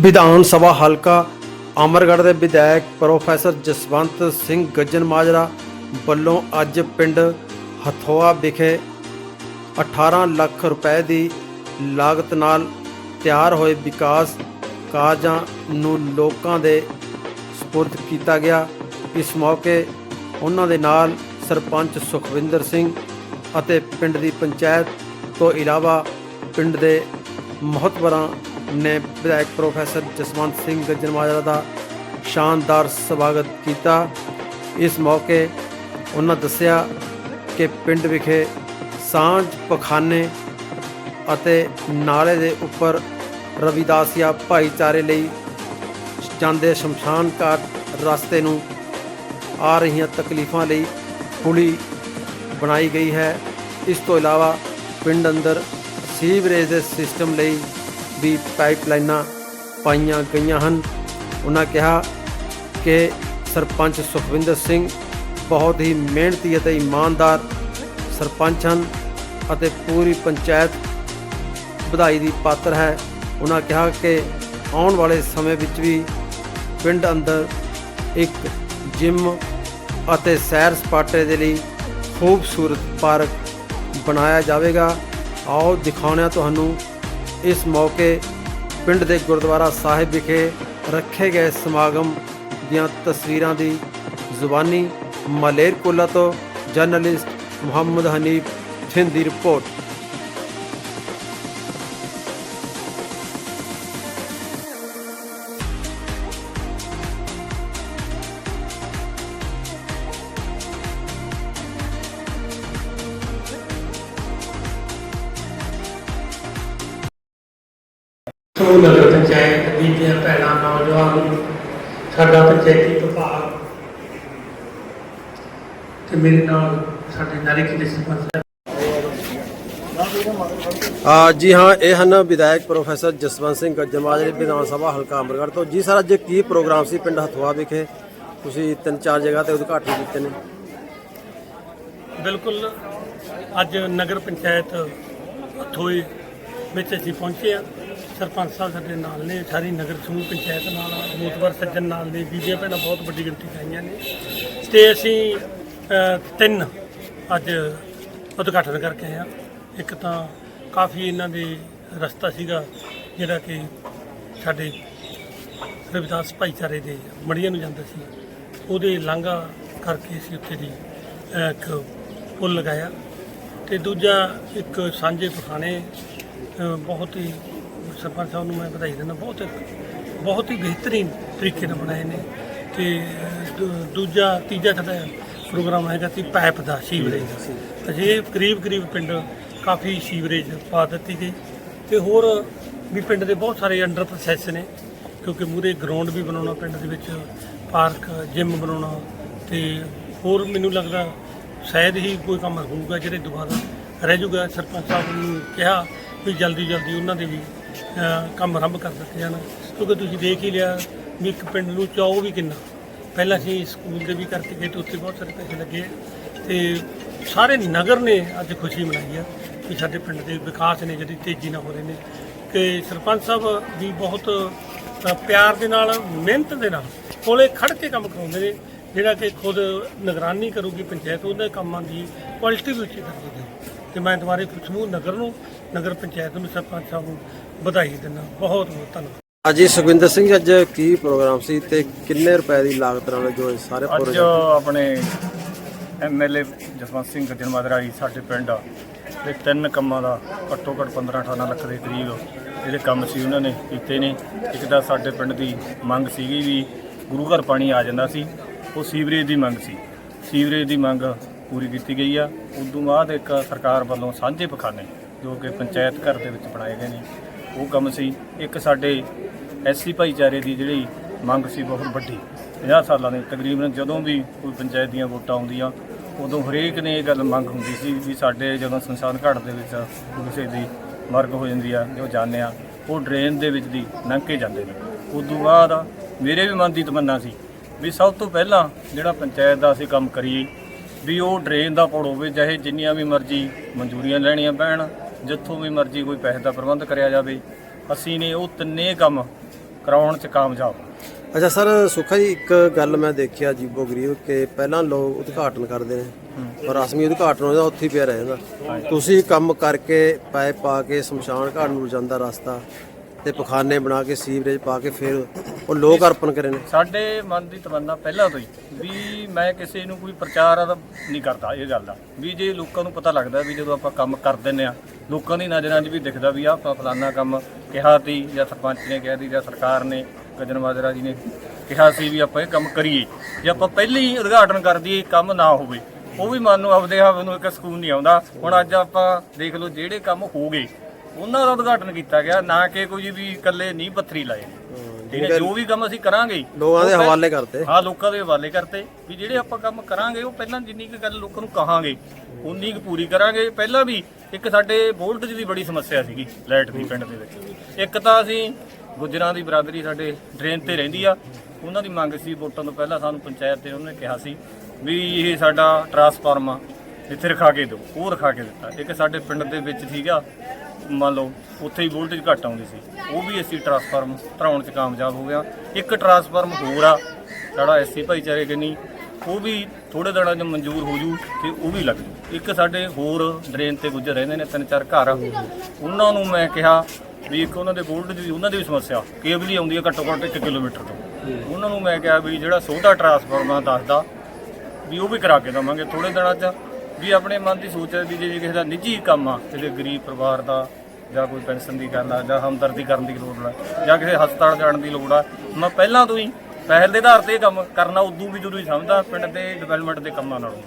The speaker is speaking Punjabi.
ਵਿਧਾਨ ਸਭਾ ਹਲਕਾ ਅਮਰਗੜ੍ਹ ਦੇ ਵਿਧਾਇਕ ਪ੍ਰੋਫੈਸਰ ਜਸਵੰਤ ਸਿੰਘ ਗੱਜਨ ਮਾਜਰਾ ਵੱਲੋਂ ਅੱਜ ਪਿੰਡ ਹਥੋਆ ਵਿਖੇ 18 ਲੱਖ ਰੁਪਏ ਦੀ ਲਾਗਤ ਨਾਲ ਤਿਆਰ ਹੋਏ ਵਿਕਾਸ ਕਾਰਜਾਂ ਨੂੰ ਲੋਕਾਂ ਦੇ ਸਪੁਰਦ ਕੀਤਾ ਗਿਆ। ਇਸ ਮੌਕੇ ਉਹਨਾਂ ਦੇ ਨਾਲ ਸਰਪੰਚ ਸੁਖਵਿੰਦਰ ਸਿੰਘ ਅਤੇ ਪਿੰਡ ਦੀ ਪੰਚਾਇਤ ਤੋਂ ਇਲਾਵਾ ਪਿੰਡ ਦੇ ਮਹਤਵਰਾਂ ਨੇ ਵਿਧਾਇਕ ਪ੍ਰੋਫੈਸਰ ਜਸਵੰਤ ਸਿੰਘ ਗੱਜਣਮਾਜਰਾ ਦਾ ਸ਼ਾਨਦਾਰ ਸਵਾਗਤ ਕੀਤਾ। ਇਸ ਮੌਕੇ ਉਹਨਾਂ ਦੱਸਿਆ ਕਿ ਪਿੰਡ ਵਿਖੇ ਸਾਂਝ, ਪਖਾਨੇ ਅਤੇ ਨਾਲੇ ਦੇ ਉੱਪਰ ਰਵਿਦਾਸੀਆ ਭਾਈਚਾਰੇ ਲਈ ਜਾਂਦੇ ਸ਼ਮਸ਼ਾਨ ਘਾਟ ਰਸਤੇ ਨੂੰ ਆ ਰਹੀਆਂ ਤਕਲੀਫਾਂ ਲਈ ਪੁਲੀ ਬਣਾਈ ਗਈ ਹੈ। ਇਸ ਤੋਂ ਇਲਾਵਾ ਪਿੰਡ ਅੰਦਰ ਸੀਵਰੇਜ ਦੇ ਸਿਸਟਮ ਲਈ ਵੀ ਪਾਈਪਲਾਈਨਾਂ ਪਾਈਆਂ ਗਈਆਂ ਹਨ। ਉਹਨਾਂ ਕਿਹਾ ਕਿ ਸਰਪੰਚ ਸੁਖਵਿੰਦਰ ਸਿੰਘ ਬਹੁਤ ਹੀ ਮਿਹਨਤੀ ਅਤੇ ਇਮਾਨਦਾਰ ਸਰਪੰਚ ਹਨ ਅਤੇ ਪੂਰੀ ਪੰਚਾਇਤ ਵਧਾਈ ਦੀ ਪਾਤਰ ਹੈ। ਉਹਨਾਂ ਕਿਹਾ ਕਿ ਆਉਣ ਵਾਲੇ ਸਮੇਂ ਵਿੱਚ ਵੀ ਪਿੰਡ ਅੰਦਰ ਇੱਕ ਜਿਮ ਅਤੇ ਸੈਰ ਸਪਾਟੇ ਦੇ ਲਈ ਖੂਬਸੂਰਤ ਪਾਰਕ ਬਣਾਇਆ ਜਾਵੇਗਾ। ਆਓ ਦਿਖਾਉਂਦੇ ਹਾਂ ਤੁਹਾਨੂੰ ਇਸ ਮੌਕੇ ਪਿੰਡ ਦੇ ਗੁਰਦੁਆਰਾ ਸਾਹਿਬ ਵਿਖੇ ਰੱਖੇ ਗਏ ਸਮਾਗਮ ਦੀਆਂ ਤਸਵੀਰਾਂ ਦੀ ਜ਼ੁਬਾਨੀ ਮਲੇਰਕੋਲਾ ਤੋਂ ਜਰਨਲਿਸਟ ਮੁਹੰਮਦ ਹਨੀਫ ਥਿੰਦ ਦੀ ਰਿਪੋਰਟ। ਤੋਂ ਨਗਰ ਪੰਚਾਇਤ ਬੀਬੀਆਂ ਭੈਣਾਂ ਨੌਜਵਾਨ ਸਾਡਾ ਪੰਚਾਇਤੀ ਵਿਭਾਗ ਤੇ ਮੇਰੇ ਨਾਲ ਸਾਡੇ ਨਾਲੇ ਦੇ ਸਰਪੰਚ ਸਾਹਿਬ। ਆ ਜੀ ਹਾਂ ਇਹ ਹਨ ਵਿਧਾਇਕ ਪ੍ਰੋਫੈਸਰ ਜਸਵੰਤ ਸਿੰਘ ਗੱਜਮਾਜਰੇ ਵਿਧਾਨ ਸਭਾ ਹਲਕਾ ਅਮਰਗੜ੍ਹ ਤੋਂ। ਜੀ ਸਰ ਅੱਜ ਕੀ ਪ੍ਰੋਗਰਾਮ ਸੀ ਪਿੰਡ ਹਥਵਾ ਵਿਖੇ? ਤੁਸੀਂ ਤਿੰਨ ਚਾਰ ਜਗ੍ਹਾ ਤੇ ਉਦਘਾਟਨ ਕੀਤੇ ਨੇ। ਬਿਲਕੁਲ ਅੱਜ ਨਗਰ ਪੰਚਾਇਤ ਅਥੋਈ ਵਿੱਚ ਅਸੀਂ ਪਹੁੰਚੇ ਆ ਸਰਪੰਚ ਸਾਹਿਬ ਸਾਡੇ ਨਾਲ ਨੇ ਸਾਰੀ ਨਗਰ ਸਮੂਹ ਪੰਚਾਇਤ ਨਾਲ ਮੋਤਵਰ ਸੱਜਣ ਨਾਲ ਨੇ ਬੀਬੀਆਂ ਭੈਣਾਂ ਬਹੁਤ ਵੱਡੀ ਗਿਣਤੀ 'ਚ ਆਈਆਂ ਨੇ। ਤੇ ਅਸੀਂ ਅ, ਤਿੰਨ ਅੱਜ ਉਦਘਾਟਨ ਕਰਕੇ ਆਏ ਹਾਂ। ਇੱਕ ਤਾਂ ਕਾਫੀ ਇਹਨਾਂ ਦੇ ਰਸਤਾ ਸੀਗਾ ਜਿਹੜਾ ਕਿ ਸਾਡੇ ਰਵਿਦਾਸ ਭਾਈਚਾਰੇ ਦੇ ਮੜੀਆਂ ਨੂੰ ਜਾਂਦਾ ਸੀ। ਉਹਦੇ ਲਾਂਘਾ ਕਰਕੇ ਅਸੀਂ ਉੱਥੇ ਦੀ ਅਹ, ਇੱਕ ਪੁਲ ਲਗਾਇਆ। ਤੇ ਦੂਜਾ ਇੱਕ ਸਾਂਝੇ ਪਖਾਣੇ ਅਹ, ਬਹੁਤ ਹੀ ਸਰਪੰਚ ਸਾਹਿਬ ਨੂੰ ਮੈਂ ਵਧਾਈ ਦਿੰਦਾ, ਬਹੁਤ ਬਹੁਤ ਹੀ ਬਿਹਤਰੀਨ ਤਰੀਕੇ ਨਾਲ ਬਣਾਏ ਨੇ ਤੇ ਦੂ- ਦੂਜਾ, ਤੀਜਾ ਸਾਡਾ ਪ੍ਰੋਗਰਾਮ ਹੈਗਾ ਸੀ ਪਾਈਪ ਦਾ, ਸੀਵਰੇਜ ਦਾ। ਅਜੇ ਕਰੀਬ ਕਰੀਬ ਪਿੰਡ ਕਾਫੀ ਸੀਵਰੇਜ ਪਾ ਦਿੱਤੀ ਗਈ ਤੇ ਹੋਰ ਵੀ ਪਿੰਡ ਦੇ ਬਹੁਤ ਸਾਰੇ ਅੰਡਰ ਪ੍ਰੋਸੈਸ ਨੇ, ਕਿਉਂਕਿ ਮੂਰੇ ਗਰਾਊਂਡ ਵੀ ਬਣਾਉਣਾ, ਪਿੰਡ ਦੇ ਵਿੱਚ ਪਾਰਕ ਜਿਮ ਬਣਾਉਣਾ ਤੇ ਹੋਰ ਮੈਨੂੰ ਲੱਗਦਾ ਸ਼ਾਇਦ ਹੀ ਕੋਈ ਕੰਮ ਹੋਊਗਾ ਜਿਹੜੇ ਦੁਬਾਰਾ ਰਹਿ ਜਾਊਗਾ। ਸਰਪੰਚ ਸਾਹਿਬ ਨੂੰ ਕਿਹਾ ਵੀ ਜਲਦੀ ਜਲਦੀ ਉਹਨਾਂ ਦੇ ਵੀ ਕੰਮ ਆਰੰਭ ਕਰ ਦਿੱਤੇ ਜਾਣ। ਕਿਉਂਕਿ ਤੁਸੀਂ ਦੇਖ ਹੀ ਲਿਆ ਵੀ ਇੱਕ ਪਿੰਡ ਨੂੰ ਚਾਓ ਵੀ ਕਿੰਨਾ। ਪਹਿਲਾਂ ਅਸੀਂ ਸਕੂਲ ਦੇ ਵੀ ਕਰਕੇ ਗਏ ਤੇ ਉੱਥੇ ਬਹੁਤ ਸਾਰੇ ਪੈਸੇ ਲੱਗੇ। ਤੇ ਸਾਰੇ ਨਗਰ ਨੇ ਅੱਜ ਖੁਸ਼ੀ ਮਨਾਈ ਆ ਕਿ ਸਾਡੇ ਪਿੰਡ ਦੇ ਵਿਕਾਸ ਨੇ, ਜਿਹੜੀ ਤੇਜ਼ੀ ਨਾਲ ਹੋ ਰਹੇ ਨੇ। ਕਿ ਸਰਪੰਚ ਸਾਹਿਬ ਵੀ ਬਹੁਤ ਪਿਆਰ ਦੇ ਨਾਲ, ਮਿਹਨਤ ਦੇ ਨਾਲ ਕੋਲੇ ਖੜ ਕੇ ਕੰਮ ਕਰਾਉਂਦੇ ਨੇ। ਜਿਹੜਾ ਕਿ ਖੁਦ ਨਿਗਰਾਨੀ ਕਰੂਗੀ ਪੰਚਾਇਤ, ਉਹਦੇ ਕੰਮਾਂ ਦੀ ਕੁਆਲਿਟੀ ਵੀ ਉੱਚੀ ਕਰ ਹੈ। ਤੇ ਮੈਂ ਦੁਬਾਰੇ ਸਮੂਹ ਨਗਰ ਨੂੰ ਨਗਰ ਪੰਚਾਇਤ ਨੂੰ ਸਰਪੰਚ ਸਾਹਿਬ ਨੂੰ ਵਧਾਈ ਦਿੰਦਾ। ਬਹੁਤ ਬਹੁਤ ਧੰਨਵਾਦ। ਅਜੀ ਸੁਖਵਿੰਦਰ ਸਿੰਘ ਅੱਜ ਕੀ ਪ੍ਰੋਗਰਾਮ ਸੀ ਤੇ ਕਿੰਨੇ ਰੁਪਏ ਦੀ ਲਾਗਤ ਨਾਲ ਜੋ ਇਹ ਸਾਰੇ ਅੱਜ ਪ੍ਰੋਜੈਕਟ ਆਪਣੇ ਐਮਐਲਏ ਜਸਵੰਤ ਸਿੰਘ ਗੱਜਣਮਾਦਰਾ ਜੀ ਸਾਡੇ ਪਿੰਡ ਦੇ ਤਿੰਨ ਕੰਮਾਂ ਦਾ ਘੱਟੋ ਘੱਟ 15 18 ਲੱਖ ਦੇ ਕਰੀਬ ਜਿਹੜੇ ਕੰਮ ਸੀ ਉਹਨਾਂ ਨੇ ਕੀਤੇ ਨੇ। ਇੱਕ ਤਾਂ ਸਾਡੇ ਪਿੰਡ ਦੀ ਮੰਗ ਸੀਗੀ ਵੀ ਗੁਰੂ ਘਰ ਪਾਣੀ ਆ ਜਾਂਦਾ ਸੀ। ਉਹ ਸੀਵਰੇਜ ਦੀ ਮੰਗ ਸੀ। ਸੀਵਰੇਜ ਦੀ ਮੰਗ ਪੂਰੀ ਕੀਤੀ ਗਈ ਆ। ਉਸ ਤੋਂ ਬਾਅਦ ਇੱਕ ਸਰਕਾਰ ਵੱਲੋਂ ਸਾਂਝੇ ਪਖਾਨੇ, ਜੋ ਕਿ ਪੰਚਾਇਤ ਘਰ ਦੇ ਵਿੱਚ ਬਣਾਏ ਗਏ ਨੇ, ਉਹ ਕੰਮ ਸੀ। ਇੱਕ ਸਾਡੇ ਐਸਸੀ ਭਾਈਚਾਰੇ ਦੀ ਜਿਹੜੀ ਮੰਗ ਸੀ ਬਹੁਤ ਵੱਡੀ। 50 ਸਾਲਾਂ ਦੀ ਤਕਰੀਬਨ ਜਦੋਂ ਵੀ ਕੋਈ ਪੰਚਾਇਤ ਦੀਆਂ ਵੋਟਾਂ ਆਉਂਦੀਆਂ, ਉਦੋਂ ਹਰੇਕ ਨੇ ਇਹ ਗੱਲ ਮੰਗ ਹੁੰਦੀ ਸੀ ਵੀ ਸਾਡੇ ਜਦੋਂ ਸੰਸਾਨ ਘਾਟ ਦੇ ਵਿੱਚ ਕਿਸੇ ਦੀ ਮਰਗ ਹੋ ਜਾਂਦੀ ਆ, ਜੋ ਜਾਣਦੇ ਆ, ਉਹ ਡਰੇਨ ਦੇ ਵਿੱਚ ਦੀ ਲੰਘ ਕੇ ਜਾਂਦੇ ਨੇ। ਉਸ ਤੋਂ ਬਾਅਦ ਮੇਰੇ ਵੀ ਮਨ ਦੀ ਤਮੰਨਾ ਸੀ ਵੀ ਸਭ ਤੋਂ ਪਹਿਲਾਂ ਜਿਹੜਾ ਪੰਚਾਇਤ ਦਾ ਅਸੀਂ ਕੰਮ ਕਰੀਏ ਵੀ ਉਹ ਡਰੇਨ ਦਾ ਪੁਲ ਹੋਵੇ ਚਾਹੇ ਜਿੰਨੀਆਂ ਵੀ ਮਰਜ਼ੀ ਮਨਜ਼ੂਰੀਆਂ ਲੈਣੀਆਂ ਪੈਣ ਜਿੱਥੋਂ ਵੀ ਮਰਜ਼ੀ ਕੋਈ ਪੈਸੇ ਦਾ ਪ੍ਰਬੰਧ ਕਰਿਆ ਜਾਵੇ ਅਸੀਂ ਨੇ ਉਹ ਤਿੰਨੇ ਕੰਮ ਕਰਾਉਣ 'ਚ ਕਾਮਯਾਬ ਅੱਛਾ ਸਰ ਸੁੱਖਾ ਜੀ ਇੱਕ ਗੱਲ ਮੈਂ ਦੇਖਿਆ ਜੀਬੋ ਗਰੀਬ ਕਿ ਪਹਿਲਾਂ ਲੋਕ ਉਦਘਾਟਨ ਕਰਦੇ ਨੇ ਪਰ ਰਸਮੀ ਉਦਘਾਟਨ ਜਾਂਦਾ ਉੱਥੇ ਹੀ ਪਿਆ ਰਹਿ ਜਾਂਦਾ। ਤੁਸੀਂ ਕੰਮ ਕਰਕੇ ਪਾਇਪ ਪਾ ਕੇ ਸ਼ਮਸ਼ਾਨ ਘਾਟ ਨੂੰ ਜਾਂਦਾ ਰਸਤਾ ਤੇ ਪਖਾਨੇ ਬਣਾ ਕੇ ਸੀਵਰੇਜ ਪਾ ਕੇ ਫਿਰ ਉਹ ਲੋਕ ਅਰਪਣ ਕਰੇ ਨੇ? ਸਾਡੇ ਮਨ ਦੀ ਤਮੰਨਾ ਪਹਿਲਾਂ ਤੋਂ ਹੀ ਵੀ ਮੈਂ ਕਿਸੇ ਨੂੰ ਕੋਈ ਪ੍ਰਚਾਰ ਦਾ ਨਹੀਂ ਕਰਦਾ ਇਹ ਗੱਲ ਦਾ। ਵੀ ਜੇ ਲੋਕਾਂ ਨੂੰ ਪਤਾ ਲੱਗਦਾ ਵੀ ਜਦੋਂ ਆਪਾਂ ਕੰਮ ਕਰ ਦਿੰਨੇ ਆ ਲੋਕਾਂ ਦੀ ਨਜ਼ਰਾਂ 'ਚ ਵੀ ਦਿਖਦਾ ਵੀ ਆਹ ਆਪਾਂ ਫਲਾਨਾ ਕੰਮ ਕਿਹਾ ਸੀ ਜਾਂ ਸਰਪੰਚ ਨੇ ਕਿਹਾ ਸੀ ਜਾਂ ਸਰਕਾਰ ਨੇ, ਗਜਨ ਮਾਜਰਾ ਜੀ ਨੇ ਕਿਹਾ ਸੀ ਵੀ ਆਪਾਂ ਇਹ ਕੰਮ ਕਰੀਏ। ਜੇ ਆਪਾਂ ਪਹਿਲੀ ਹੀ ਉਦਘਾਟਨ ਕਰ ਦਈਏ ਕੰਮ ਨਾ ਹੋਵੇ, ਉਹ ਵੀ ਮਨ ਨੂੰ ਆਪਦੇ ਆਪ ਨੂੰ ਇੱਕ ਸਕੂਨ ਨਹੀਂ ਆਉਂਦਾ। ਹੁਣ ਅੱਜ ਆਪਾਂ ਦੇਖ ਲਓ ਜਿਹੜੇ ਕੰਮ ਹੋ ਗਏ, ਉਹਨਾਂ ਦਾ ਉਦਘਾਟਨ ਕੀਤਾ ਗਿਆ, ਨਾ ਕਿ ਕੋਈ ਵੀ ਇਕੱਲੇ ਨਹੀਂ ਪੱਥਰੀ ਲਾਏ। ਠੀਕ ਹੈ ਜੋ। ਵੀ ਕੰਮ ਅਸੀਂ ਕਰਾਂਗੇ ਲੋਕਾਂ ਦੇ ਹਵਾਲੇ ਕਰਤੇ। ਹਾਂ ਲੋਕਾਂ ਦੇ ਹਵਾਲੇ ਕਰਤੇ ਵੀ ਜਿਹੜੇ ਆਪਾਂ ਕੰਮ ਕਰਾਂਗੇ ਉਹ ਪਹਿਲਾਂ ਜਿੰਨੀ ਕੁ ਗੱਲ ਲੋਕਾਂ ਨੂੰ ਕਹਾਂਗੇ ਉਨੀ ਕੁ ਪੂਰੀ ਕਰਾਂਗੇ। ਪਹਿਲਾਂ ਵੀ ਇੱਕ ਸਾਡੇ ਵੋਲਟੇਜ ਦੀ ਬੜੀ ਸਮੱਸਿਆ ਸੀਗੀ ਲਾਈਟ ਦੀ ਪਿੰਡ ਦੇ ਵਿੱਚ। ਇੱਕ ਤਾਂ ਅਸੀਂ ਗੁੱਜਰਾਂ ਦੀ ਬਰਾਦਰੀ ਸਾਡੇ ਡਰੇਨ ਤੇ ਰਹਿੰਦੀ ਆ। ਉਹਨਾਂ ਦੀ ਮੰਗ ਸੀ ਵੋਟਾਂ ਤੋਂ ਪਹਿਲਾਂ ਸਾਨੂੰ ਪੰਚਾਇਤ ਤੇ ਉਹਨੇ ਕਿਹਾ ਸੀ ਵੀ ਇਹ ਸਾਡਾ ਟਰਾਂਸਫਾਰਮ ਆ ਇੱਥੇ ਰਖਾ ਕੇ ਦਿਓ ਉਹ ਰਖਾ ਕੇ ਦਿੱਤਾ। ਇੱਕ ਸਾਡੇ ਪਿੰਡ ਦੇ ਵਿੱਚ ਸੀਗਾ ਮੰਨ ਲਓ ਉੱਥੇ ਹੀ ਵੋਲਟੇਜ ਘੱਟ ਆਉਂਦੀ ਸੀ, ਉਹ ਵੀ ਅਸੀਂ ਟਰਾਂਸਫਾਰਮ ਧਰਾਉਣ 'ਚ ਕਾਮਯਾਬ ਹੋ ਗਿਆ। ਇੱਕ ਟਰਾਂਸਫਾਰਮ ਹੋਰ ਆ, ਸਾਡਾ ਐਸਸੀ ਭਾਈਚਾਰੇ ਕਨੀ, ਉਹ ਵੀ ਥੋੜੇ ਦਿਨਾਂ 'ਚ ਮਨਜ਼ੂਰ ਹੋ ਜੂ ਤੇ ਉਹ ਵੀ ਲੱਗ ਜੂ। ਇੱਕ ਸਾਡੇ ਹੋਰ ਡਰੇਨ ਤੇ ਗੁੱਜਰ ਰਹਿੰਦੇ ਨੇ ਤਿੰਨ ਚਾਰ ਘਰ ਉਹਨਾਂ ਨੂੰ ਮੈਂ ਕਿਹਾ ਵੀ ਇੱਕ ਉਹਨਾਂ ਦੇ ਵੋਲਟੇਜ ਦੀ, ਉਹਨਾਂ ਦੀ ਵੀ ਸਮੱਸਿਆ, ਕੇਬਲ ਹੀ ਆਉਂਦੀ ਹੈ ਘੱਟੋ ਘੱਟ 1 ਕਿਲੋਮੀਟਰ ਤੋਂ। ਉਹਨਾਂ ਨੂੰ ਮੈਂ ਕਿਹਾ ਵੀ ਜਿਹੜਾ ਸੋਧਾ ਟਰਾਂਸਫਾਰਮਰ ਦੱਸਦਾ, ਵੀ ਉਹ ਵੀ ਕਰਾ ਕੇ ਦਵਾਂਗੇ ਥੋੜੇ ਦਿਨਾਂ 'ਚ। ਵੀ ਆਪਣੇ ਮਨ ਦੀ ਸੋਚ ਹੈ ਵੀ ਜੇ ਕਿਸੇ ਦਾ ਨਿੱਜੀ ਕੰਮ ਆ, ਕਿਸੇ ਗਰੀਬ ਪਰਿਵਾਰ ਦਾ ਜਾਂ ਕੋਈ ਪੈਨਸ਼ਨ ਦੀ ਗੱਲ ਆ, ਜਾਂ ਹਮਦਰਦੀ ਕਰਨ ਦੀ ਲੋੜ ਆ, ਜਾਂ ਕਿਸੇ ਹਸਪਤਾਲ ਜਾਣ ਦੀ ਲੋੜ ਆ ਮੈਂ ਪਹਿਲਾਂ ਤੋਂ ਹੀ ਪਹਿਲ ਦੇ ਆਧਾਰ ਤੇ ਕੰਮ ਕਰਨਾ ਉਦੋਂ ਵੀ ਜ਼ਰੂਰੀ ਸਮਝਦਾ, ਪਿੰਡ ਦੇ ਡਿਵੈਲਪਮੈਂਟ ਦੇ ਕੰਮਾਂ ਨਾਲੋਂ।